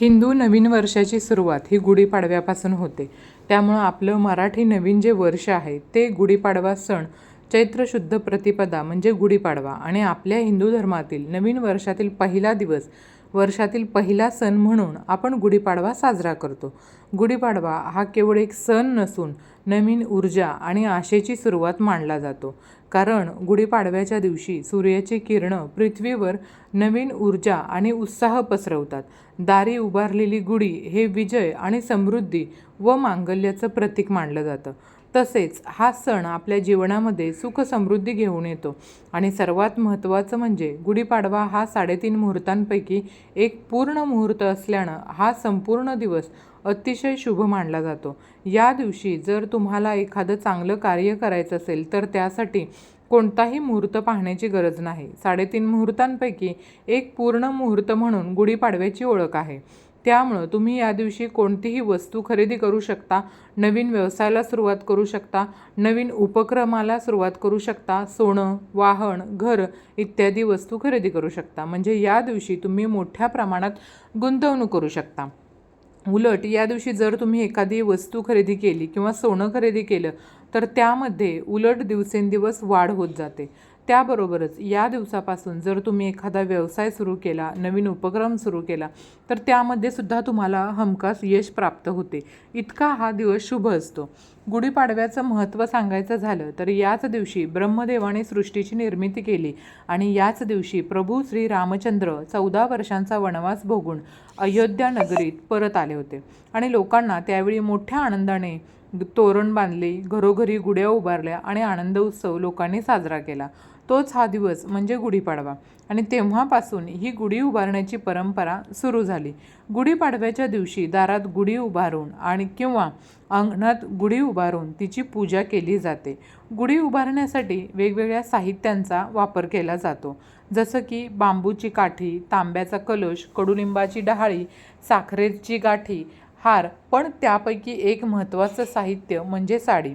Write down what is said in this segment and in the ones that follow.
हिंदू नवीन वर्षाची सुरुवात ही गुढीपाडव्यापासून होते. त्यामुळं आपलं मराठी नवीन जे वर्ष आहे ते गुढीपाडवा सण चैत्र शुद्ध प्रतिपदा म्हणजे गुढीपाडवा आणि आपल्या हिंदू धर्मातील नवीन वर्षातील पहिला दिवस वर्षातील पहिला सण म्हणून आपण गुढीपाडवा साजरा करतो. गुढीपाडवा हा केवळ एक सण नसून नवीन ऊर्जा आणि आशेची सुरुवात मानला जातो. कारण गुढीपाडव्याच्या दिवशी सूर्याची किरणं पृथ्वीवर नवीन ऊर्जा आणि उत्साह पसरवतात. दारी उभारलेली गुढी हे विजय आणि समृद्धी व मांगल्याचं प्रतीक मानलं जातं. तसेच हा सण आपल्या जीवनामध्ये सुख समृद्धी घेऊन येतो आणि सर्वात महत्त्वाचं म्हणजे गुढीपाडवा हा साडेतीन मुहूर्तांपैकी एक पूर्ण मुहूर्त असल्यानं हा संपूर्ण दिवस अतिशय शुभ मानला जातो. या दिवशी जर तुम्हाला एखादं चांगलं कार्य करायचं असेल तर त्यासाठी कोणताही मुहूर्त पाहण्याची गरज नाही. साडेतीन मुहूर्तांपैकी एक पूर्ण मुहूर्त म्हणून गुढीपाडव्याची ओळख आहे. त्यामुळं तुम्ही या दिवशी कोणतीही वस्तू खरेदी करू शकता नवीन व्यवसायाला सुरुवात करू शकता नवीन उपक्रमाला सुरुवात करू शकता सोनं वाहन घर इत्यादी वस्तू खरेदी करू शकता. म्हणजे या दिवशी तुम्ही मोठ्या प्रमाणात गुंतवणूक करू शकता. उलट या दिवशी जर तुम्ही एखादी वस्तू खरेदी केली किंवा सोनं खरेदी केलं तर त्यामध्ये उलट दिवसेंदिवस वाढ होत जाते. त्याबरोबरच या दिवसापासून जर तुम्ही एखादा व्यवसाय सुरू केला नवीन उपक्रम सुरू केला तर त्यामध्ये सुद्धा तुम्हाला हमखास यश प्राप्त होते. इतका हा दिवस शुभ असतो. गुढीपाडव्याचं महत्त्व सांगायचं झालं तर याच दिवशी ब्रह्मदेवाने सृष्टीची निर्मिती केली आणि याच दिवशी प्रभू श्री रामचंद्र चौदा वर्षांचा वनवास भोगून अयोध्या नगरीत परत आले होते आणि लोकांना त्यावेळी मोठ्या आनंदाने तोरण बांधले घरोघरी गुड्या उभारल्या आणि आनंद उत्सव लोकांनी साजरा केला. तोच हा दिवस म्हणजे गुढीपाडवा. आणि तेव्हापासून ही गुढी उभारण्याची परंपरा सुरू झाली. गुढीपाडव्याच्या दिवशी दारात गुढी उभारून आणि किंवा अंगणात गुढी उभारून तिची पूजा केली जाते. गुढी उभारण्यासाठी वेगवेगळ्या साहित्यांचा वापर केला जातो. जसं की बांबूची काठी तांब्याचा कलश कडुलिंबाची डहाळी साखरेची गाठी हार पण त्यापैकी एक महत्त्वाचं साहित्य म्हणजे साडी.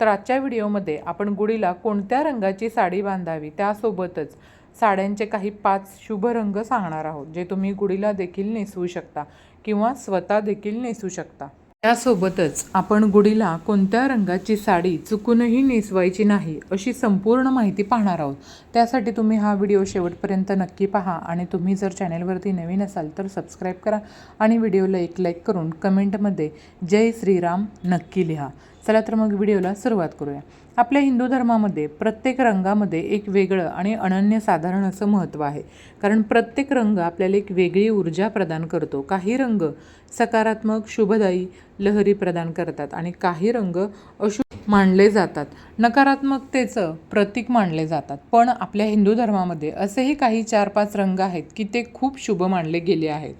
तर आजच्या व्हिडिओमध्ये आपण गुढीला कोणत्या रंगाची साडी बांधावी त्यासोबतच साड्यांचे काही पाच शुभ रंग सांगणार आहोत जे तुम्ही गुढीला देखील नेसवू शकता किंवा स्वतः देखील नेसू शकता. त्यासोबतच आपण गुढीला कोणत्या रंगाची साडी चुकूनही नेसवायची नाही अशी संपूर्ण माहिती पाहणार आहोत. त्यासाठी तुम्ही हा व्हिडिओ शेवटपर्यंत नक्की पहा आणि तुम्ही जर चॅनेलवरती नवीन असाल तर सबस्क्राईब करा आणि व्हिडिओला एक लाईक करून कमेंटमध्ये जय श्रीराम नक्की लिहा. चला तर मग व्हिडिओला सुरुवात करूया. आपल्या हिंदू धर्मामध्ये प्रत्येक रंगामध्ये एक वेगळं आणि अनन्यसाधारण असं महत्त्व आहे. कारण प्रत्येक रंग आपल्याला एक वेगळी ऊर्जा प्रदान करतो. काही रंग सकारात्मक शुभदायी लहरी प्रदान करतात आणि काही रंग अशुभ मानले जातात. नकारात्मकतेचं प्रतीक मानले जातात. पण आपल्या हिंदू धर्मामध्ये असेही काही चार पाच रंग आहेत की ते खूप शुभ मानले गेले आहेत.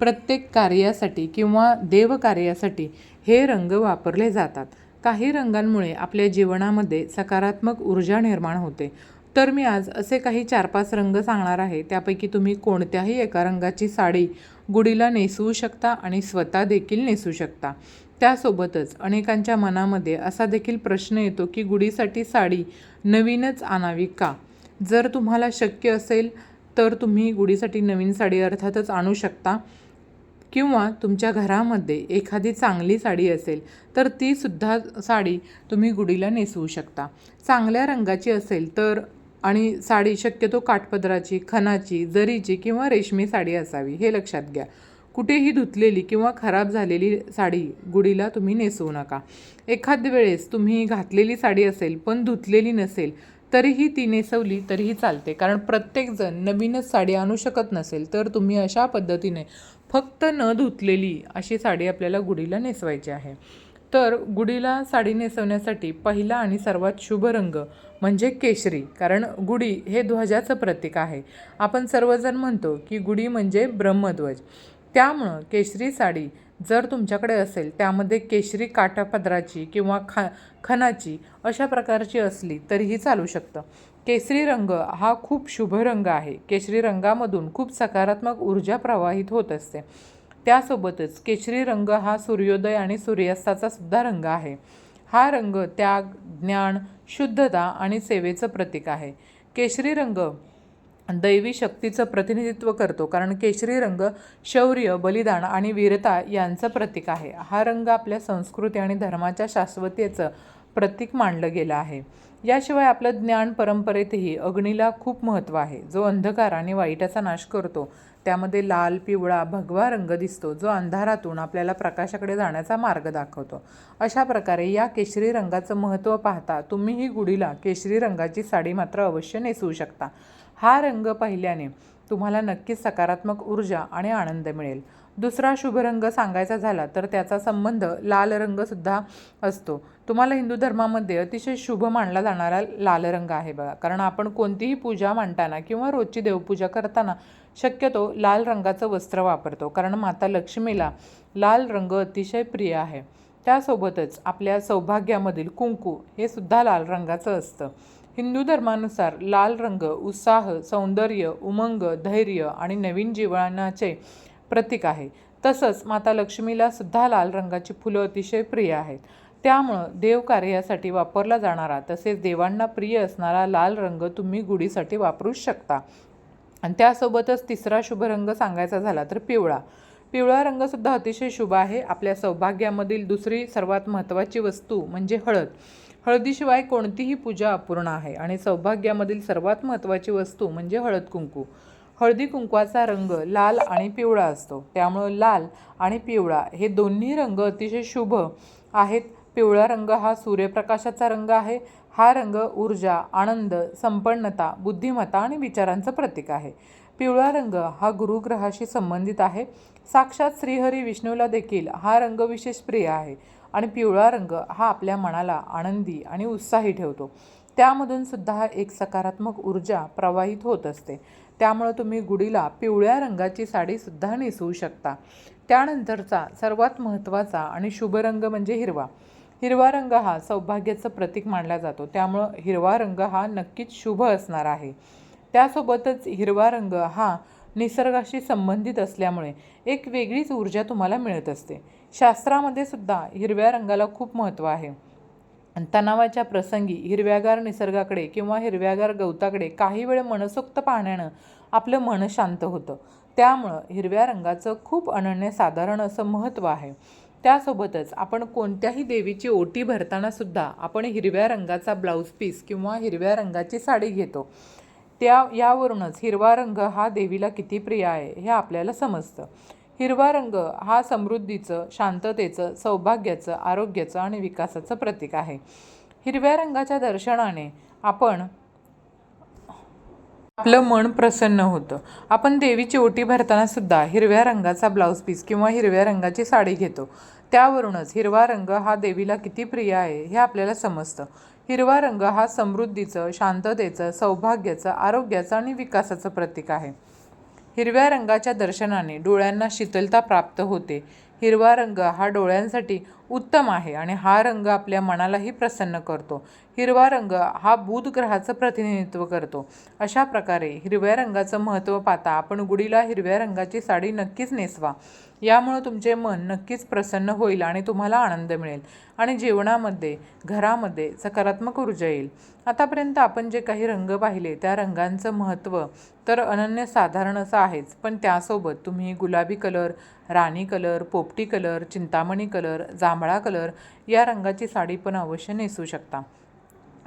प्रत्येक कार्यासाठी किंवा देवकार्यासाठी हे रंग वापरले जातात. काही रंगांमुळे आपल्या जीवनामध्ये सकारात्मक ऊर्जा निर्माण होते. तर मी आज असे काही चार पाच रंग सांगणार आहे. त्यापैकी तुम्ही कोणत्याही एका रंगाची साडी गुढीला नेसवू शकता आणि स्वतः देखील नेसू शकता. त्यासोबतच अनेकांच्या मनामध्ये असा देखील प्रश्न येतो की गुढीसाठी साडी नवीनच आणावी का? जर तुम्हाला शक्य असेल तर तुम्ही गुढीसाठी नवीन साडी अर्थातच आणू शकता. किंवा तुमच्या घरामध्ये एखादी चांगली साडी असेल तर तीसुद्धा साडी तुम्ही गुढीला नेसवू शकता. चांगल्या रंगाची असेल तर आणि साडी शक्यतो काठपदराची खणाची जरीची किंवा रेशमी साडी असावी हे लक्षात घ्या. कुठेही धुतलेली किंवा खराब झालेली साडी गुढीला तुम्ही नेसवू नका. एखाद्या वेळेस तुम्ही घातलेली साडी असेल पण धुतलेली नसेल तरीही ती नेसवली तरीही चालते. कारण प्रत्येकजण नवीनच साडी आणू शकत नसेल तर तुम्ही अशा पद्धतीने फक्त न धुतलेली अशी साडी आपल्याला गुढीला नेसवायची आहे. तर गुढीला साडी नेसवण्यासाठी पहिला आणि सर्वात शुभ रंग म्हणजे केशरी कारण गुढी हे ध्वजाचं प्रतीक आहे. आपण सर्वजण म्हणतो की गुढी म्हणजे ब्रह्मध्वज. त्यामुळं केशरी साडी जर तुमच्याकडे असेल त्यामध्ये केशरी काठापदराची किंवा खा खणाची अशा प्रकारची असली तरीही चालू शकतं. केशरी रंग हा खूप शुभ रंग आहे. केशरी रंगामधून खूप सकारात्मक ऊर्जा प्रवाहित होत असते. त्यासोबतच केशरी रंग हा सूर्योदय आणि सूर्यास्ताचा सुद्धा रंग आहे. हा रंग त्याग ज्ञान शुद्धता आणि सेवेचं प्रतीक आहे. केशरी रंग दैवी शक्तीचं प्रतिनिधित्व करतो कारण केशरी रंग शौर्य बलिदान आणि वीरता यांचं प्रतीक आहे. हा रंग आपल्या संस्कृती आणि धर्माच्या शाश्वतेचं प्रतीक मानलं गेलं आहे. याशिवाय आपलं ज्ञान परंपरेतही अग्नीला खूप महत्त्व आहे. जो अंधकार आणि वाईटाचा नाश करतो त्यामध्ये लाल पिवळा भगवा रंग दिसतो जो अंधारातून आपल्याला प्रकाशाकडे जाण्याचा मार्ग दाखवतो. अशा प्रकारे या केशरी रंगाचं महत्त्व पाहता तुम्हीही गुढीला केशरी रंगाची साडी मात्र अवश्य नेसवू शकता. हा रंग पाहिल्याने तुम्हाला नक्कीच सकारात्मक ऊर्जा आणि आनंद मिळेल. दुसरा शुभ रंग सांगायचा झाला तर त्याचा संबंध लाल रंगसुद्धा असतो. तुम्हाला हिंदू धर्मामध्ये अतिशय शुभ मानला जाणारा लाल रंग आहे बघा. कारण आपण कोणतीही पूजा मांडताना किंवा रोजची देवपूजा करताना शक्यतो लाल रंगाचं वस्त्र वापरतो. कारण माता लक्ष्मीला लाल रंग अतिशय प्रिय आहे. त्यासोबतच आपल्या सौभाग्यामधील कुंकू हे सुद्धा लाल रंगाचं असतं. हिंदू धर्मानुसार लाल रंग उत्साह सौंदर्य उमंग धैर्य आणि नवीन जीवनाचे प्रतीक आहे. तसंच माता लक्ष्मीला सुद्धा लाल रंगाची फुलं अतिशय प्रिय आहेत. त्यामुळं देवकार्यासाठी वापरला जाणारा तसेच देवांना प्रिय असणारा लाल रंग तुम्ही गुढीसाठी वापरूच शकता. आणि त्यासोबतच तिसरा शुभ रंग सांगायचा झाला तर पिवळा. पिवळा रंगसुद्धा अतिशय शुभ आहे. आपल्या सौभाग्यामधील दुसरी सर्वात महत्त्वाची वस्तू म्हणजे हळद. हळदीशिवाय कोणतीही पूजा अपूर्ण आहे आणि सौभाग्यामधील सर्वात महत्त्वाची वस्तू म्हणजे हळद कुंकू. हळदी कुंकवाचा रंग लाल आणि पिवळा असतो. त्यामुळं लाल आणि पिवळा हे दोन्ही रंग अतिशय शुभ आहेत. पिवळा रंग हा सूर्यप्रकाशाचा रंग आहे. हा रंग ऊर्जा आनंद संपन्नता बुद्धिमत्ता आणि विचारांचं प्रतीक आहे. पिवळा रंग हा गुरुग्रहाशी संबंधित आहे. साक्षात श्रीहरी विष्णूला देखील हा रंग विशेष प्रिय आहे आणि पिवळा रंग हा आपल्या मनाला आनंदी आणि उत्साही ठेवतो. त्यामधून सुद्धा एक सकारात्मक ऊर्जा प्रवाहित होत असते. त्यामुळं तुम्ही गुढीला पिवळ्या रंगाची साडीसुद्धा नेसवू शकता. त्यानंतरचा सर्वात महत्त्वाचा आणि शुभ रंग म्हणजे हिरवा. हिरवा रंग हा सौभाग्याचं प्रतीक मानला जातो. त्यामुळं हिरवा रंग हा नक्कीच शुभ असणार आहे. त्यासोबतच हिरवा रंग हा निसर्गाशी संबंधित असल्यामुळे एक वेगळीच ऊर्जा तुम्हाला मिळत असते. शास्त्रामध्ये सुद्धा हिरव्या रंगाला खूप महत्त्व आहे. तणावाच्या प्रसंगी हिरव्यागार निसर्गाकडे किंवा हिरव्यागार गवताकडे काही वेळ मनसोक्त पाहण्यानं आपलं मन शांत होतं. त्यामुळं हिरव्या रंगाचं खूप अनन्यसाधारण असं महत्त्व आहे. त्यासोबतच आपण कोणत्याही देवीची ओटी भरताना सुद्धा आपण हिरव्या रंगाचा ब्लाऊज पीस किंवा हिरव्या रंगाची साडी घेतो. त्या यावरूनच हिरवा रंग हा देवीला किती प्रिय आहे हे आपल्याला समजतं. हिरवा रंग हा समृद्धीचं शांततेचं सौभाग्याचं आरोग्याचं आणि विकासाचं प्रतीक आहे. हिरव्या रंगाच्या दर्शनाने आपण आपलं मन प्रसन्न होतं. आपण देवीची ओटी भरताना सुद्धा हिरव्या रंगाचा ब्लाऊज पीस किंवा हिरव्या रंगाची साडी घेतो. त्यावरूनच हिरवा रंग हा देवीला किती प्रिय आहे हे आपल्याला समजतं. हिरवा रंग हा समृद्धीचं शांततेचं सौभाग्याचं आरोग्याचं आणि विकासाचं प्रतीक आहे. हिरव्या रंगाच्या दर्शनाने डोळ्यांना शीतलता प्राप्त होते. हिरवा रंग हा डोळ्यांसाठी उत्तम आहे आणि हा रंग आपल्या मनालाही प्रसन्न करतो. हिरवा रंग हा बुध ग्रहाचं प्रतिनिधित्व करतो. अशा प्रकारे हिरव्या रंगाचं महत्त्व पाहता आपण गुढीला हिरव्या रंगाची साडी नक्कीच नेसवा. यामुळं तुमचे मन नक्कीच प्रसन्न होईल आणि तुम्हाला आनंद मिळेल आणि जीवनामध्ये घरामध्ये सकारात्मक ऊर्जा येईल. आतापर्यंत आपण जे काही रंग पाहिले त्या रंगांचं महत्त्व तर अनन्यसाधारण असं आहेच पण त्यासोबत तुम्ही गुलाबी कलर राणी कलर पोपटी कलर चिंतामणी कलर जांभळा कलर या रंगाची साडी पण अवश्य नेसू शकता.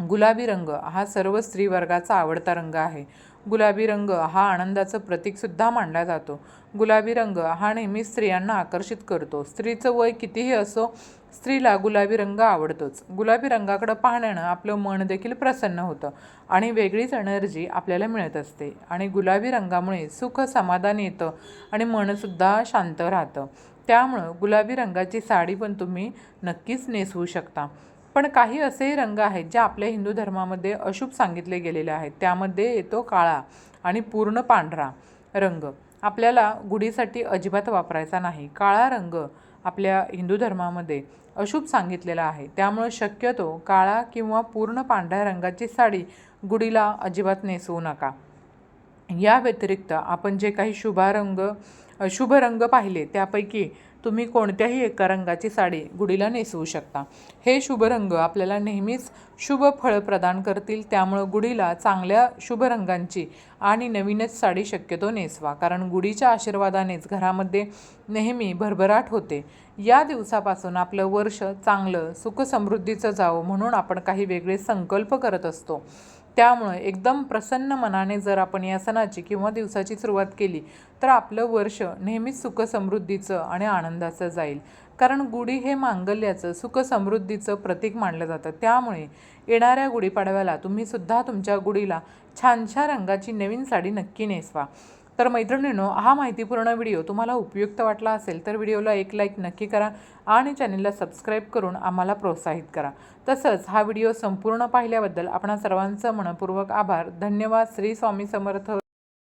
गुलाबी रंग हा सर्व स्त्रीवर्गाचा आवडता रंग आहे. गुलाबी रंग हा आनंदाचं प्रतीकसुद्धा मानला जातो. गुलाबी रंग हा नेहमी स्त्रियांना आकर्षित करतो. स्त्रीचं वय कितीही असो स्त्रीला गुलाबी रंग आवडतोच. गुलाबी रंगाकडं पाहण्यानं आपलं मन देखील प्रसन्न होतं आणि वेगळीच एनर्जी आपल्याला मिळत असते. आणि गुलाबी रंगामुळे सुख समाधान येतं आणि मनसुद्धा शांत राहतं. त्यामुळं गुलाबी रंगाची साडी पण तुम्ही नक्कीच नेसवू शकता. पण काही असेही रंग आहेत जे आपल्या हिंदू धर्मामध्ये अशुभ सांगितले गेलेले आहेत. त्यामध्ये येतो काळा आणि पूर्ण पांढरा रंग. आपल्याला गुढीसाठी अजिबात वापरायचा नाही. काळा रंग आपल्या हिंदू धर्मामध्ये अशुभ सांगितलेला आहे. त्यामुळं शक्यतो काळा किंवा पूर्ण पांढऱ्या रंगाची साडी गुढीला अजिबात नेसवू नका. या व्यतिरिक्त आपण जे काही शुभारंग शुभ रंग पाहिले त्यापैकी तुम्ही कोणत्याही एका रंगाची साडी गुढीला नेसवू शकता. हे शुभ रंग आपल्याला नेहमीच शुभ फळ प्रदान करतील त्यामुळं गुढीला चांगल्या शुभ रंगांची आणि नवीनच साडी शक्यतो नेसवा. कारण गुढीच्या आशीर्वादानेच घरामध्ये नेहमी भरभराट होते. या दिवसापासून आपलं वर्ष चांगलं सुखसमृद्धीचं जावं म्हणून आपण काही वेगळे संकल्प करत असतो. त्यामुळे एकदम प्रसन्न मनाने जर आपण या सणाची किंवा दिवसाची सुरुवात केली तर आपलं वर्ष नेहमीच सुखसमृद्धीचं आणि आनंदाचं जाईल. कारण गुढी हे मांगल्याचं सुखसमृद्धीचं प्रतीक मानलं जातं. त्यामुळे येणाऱ्या गुढीपाडव्याला तुम्ही सुद्धा तुमच्या गुढीला छानशा रंगाची नवीन साडी नक्की नेसवा. तर मैत्रिणींनो हा माहितीपूर्ण व्हिडिओ तुम्हाला उपयुक्त वाटला असेल तर व्हिडिओला एक लाईक नक्की करा आणि चॅनलला सबस्क्राईब करून आम्हाला प्रोत्साहित करा. तसंच हा व्हिडिओ संपूर्ण पाहिल्याबद्दल आपणा सर्वांचं मनपूर्वक आभार. धन्यवाद. श्री स्वामी समर्थ.